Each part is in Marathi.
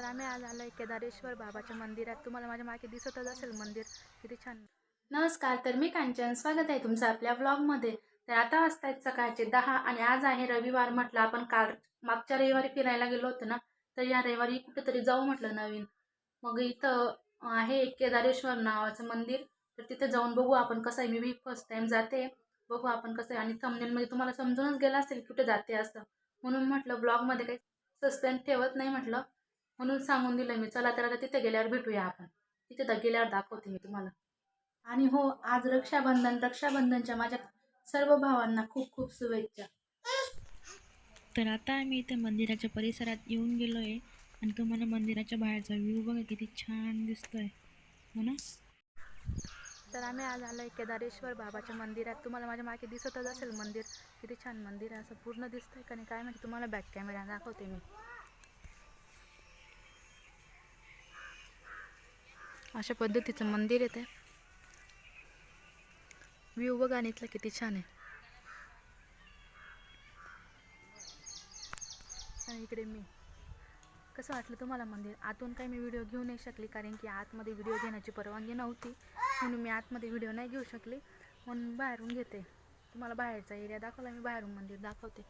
तर आम्ही आज आलो आहे केदारेश्वर बाबाच्या मंदिरात. तुम्हाला माझ्या मागे दिसतच असेल मंदिर. किती छान. नमस्कार तर मी कांचन. स्वागत आहे तुमचं आपल्या ब्लॉगमध्ये तर आता वाजतायत आहेत सकाळचे दहा आणि आज आहे रविवार म्हटलं आपण काल मागच्या रविवारी फिरायला गेलो होतो ना तर या रविवारी कुठेतरी जाऊ म्हटलं नवीन. मग इथं आहे केदारेश्वर नावाचं मंदिर. तर तिथे जाऊन बघू आपण कसं आहे. मी बी फर्स्ट टाईम जाते. बघू आपण कसं आहे. आणि थंबनेलमध्ये तुम्हाला समजूनच गेलं असेल कुठे जाते असं. म्हणून म्हटलं ब्लॉगमध्ये काही सस्पेन्स ठेवत नाही म्हटलं. म्हणून सांगून दिलं मी चला तर आता तिथे गेल्यावर भेटूया आपण. तिथे दा गेल्यावर दाखवते मी तुम्हाला. आणि हो आज रक्षाबंधन रक्षाबंधनच्या माझ्या सर्व भावांना खूप खूप शुभेच्छा. तर आता आम्ही इथे मंदिराच्या परिसरात येऊन गेलो आहे आणि तुम्हाला मंदिराच्या बाहेरचा व्ह्यू बघा किती छान दिसतोय. हो ना? तर आम्ही आज आलो आहे केदारेश्वर बाबाच्या मंदिरात. तुम्हाला माझ्या मागे दिसतच असेल मंदिर. किती छान मंदिर आहे असं पूर्ण दिसतंय. का नाही काय माहिती तुम्हाला बॅक कॅमेरा दाखवते मी. अशा पद्धतीचं मंदिर येते व्ह्यू बघा आणि किती छान आहे. आणि इकडे मी. कसं वाटलं तुम्हाला मंदिर? आतून काही मी व्हिडिओ घेऊ नाही शकली कारण की आतमध्ये व्हिडिओ घेण्याची परवानगी नव्हती. म्हणून मी आतमध्ये व्हिडिओ नाही घेऊ शकली. म्हणून बाहेरून घेते. तुम्हाला बाहेरचा एरिया दाखवला मी बाहेरून मंदिर दाखवते.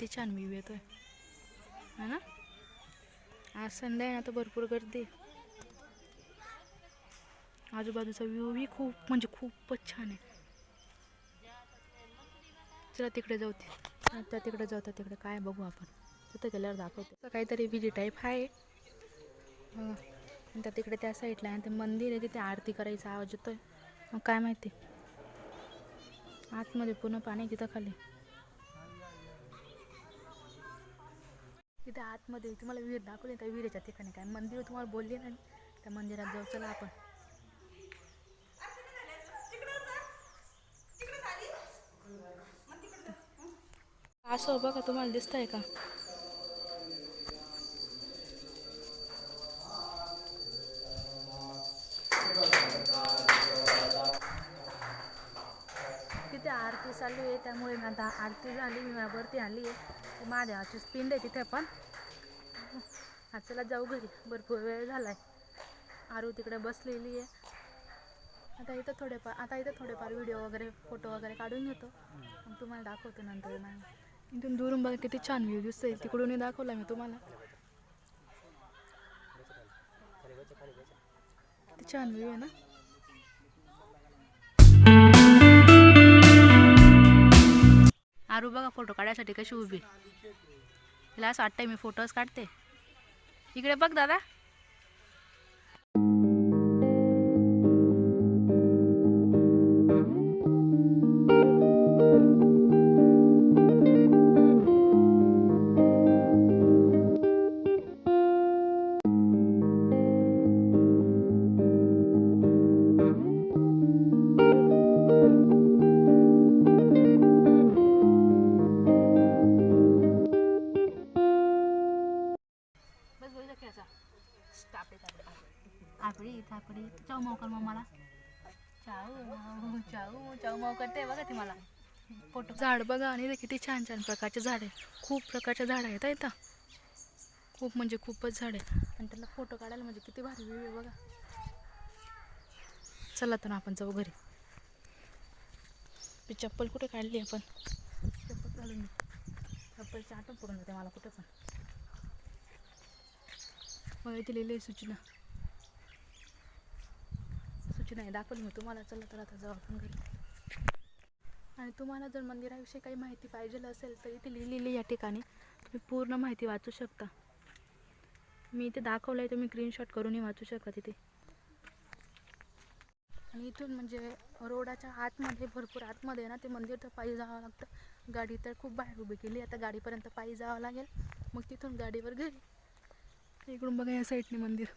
किती छान व्ह्यू येतो है ना? आज संध्या आहे ना तर भरपूर गर्दी. आजूबाजूचा व्ह्यू बी खूप म्हणजे खूपच छान आहे. चला तिकडे जाऊ ते. त्या तिकडे जाऊ त्या तिकडे काय बघू आपण. तिथं गेल्यावर दाखवतो. तर काहीतरी विजी टाईप आहे. आणि त्या तिकडे त्या साईडला आहे. आणि ते मंदिर आहे तिथे आरती करायचा आवाज येतोय. मग काय माहिती? आतमध्ये पूर्ण पाणी तिथं खाली. तिथे आतमध्ये तुम्हाला विहीर दाखवली त्या विहिरीच्या ठिकाणी काय मंदिर तुम्हाला बोलले ना त्या मंदिरात जाऊ चला आपण. असं बघा तुम्हाला दिसतंय का? आरती आहे त्यामुळे ना आता आरती झाली मी वरती आली आहे. महादेवाची पिंड आहे तिथे पण. हा चला जाऊ घरी भरपूर वेळ झाला आहे आरू तिकडे बसलेली आहे. आता इथं थोडेफार आता इथं थोडेफार व्हिडिओ वगैरे फोटो वगैरे काढून घेतो. मग तुम्हाला दाखवतो नंतर नाही इथून दुरून बघा किती छान व्ह्यू दिसतोय. तिकडूनही दाखवला मी तुम्हाला. किती छान व्ह्यू आहे ना? आरू बघा फोटो काढायसाठी कशी उभी. तिला असं वाटतंय मी फोटोज काढते. इकडे बघ दादा. थापडी चाऊ माव कर मग मला. चाऊ चाऊ चाऊ माव करते बघा ती मला. फोटो झाड बघा आणि इथे किती छान छान प्रकारचे झाड आहे खूप प्रकारचे झाड आहेत हा इथं खूप म्हणजे खूपच झाड आहे आणि त्याला फोटो काढायला म्हणजे किती भारी व्ह्यू आहे बघा. चला तर ना आपण जाऊ घरी. ती चप्पल कुठे काढली आपण चप्पल काढून मी चप्पलची आठवण पडून जाते मला कुठे पण. मग इथे लिहिली सूचना. सूचना नाही दाखवली मी तुम्हाला. चला तर आता जाऊ आपण घरी. आणि तुम्हाला जर मंदिराविषयी काही माहिती पाहिजे असेल तर इथे लिहिलेली या ठिकाणी. तुम्ही पूर्ण माहिती वाचू शकता. मी इथे दाखवलं आहे तुम्ही स्क्रीनशॉट करूनही वाचू शकता तिथे. आणि इथून म्हणजे रोडाच्या आतमध्ये भरपूर आतमध्ये आहे ना ते मंदिर तर पायी जावं लागतं. गाडी तर खूप बाहेर उभी केली. आता गाडीपर्यंत पायी जावं लागेल. मग तिथून गाडीवर घरी. इकडून बघा या साईडने मंदिर.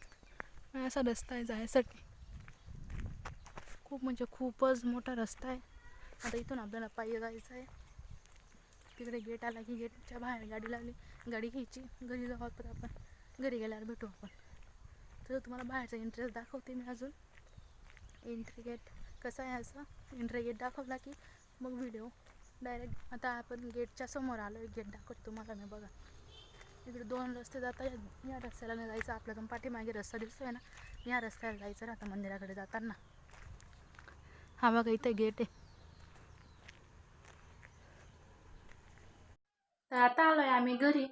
असा रस्ता आहे जायसाठी. खूप म्हणजे खूपच मोठा रस्ता आहे. आता इथून आपल्याला पायी जायचं आहे. तिकडे गेट आला की गेटच्या बाहेर गाडी लावली. गाडी घ्यायची. घरी जाऊ आपण. आपण घरी गेल्यावर भेटू आपण. तर तुम्हाला बाहेरचा इंटरेस्ट दाखवते मी अजून. एंट्री गेट कसं आहे असं? एंट्री गेट दाखवला की मग व्हिडिओ डायरेक्ट आता आपण गेटच्या समोर आलो. गेट दाखवतो तुम्हाला मी बघा. इकडे दोन रस्ते जाता या या रस्त्याला नाही जायचं. आपल्या पाठीमागे रस्ता दिसतोय ना. या रस्त्याला जायचं राहतं मंदिराकडे जाताना. हा बघा इथं गेट आहे. तर आता आलो आहे आम्ही घरी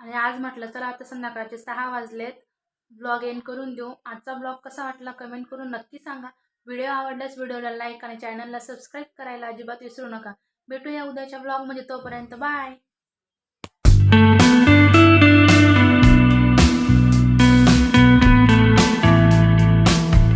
आणि आज म्हटलं तर आता संध्याकाळचे सहा वाजलेत. ब्लॉग एंड करून देऊ. आजचा ब्लॉग कसा वाटला कमेंट करून नक्की सांगा. व्हिडिओ आवडल्यास व्हिडिओला लाईक आणि चॅनलला सबस्क्राईब करायला अजिबात विसरू नका. भेटूया उद्याच्या ब्लॉगमध्ये तोपर्यंत बाय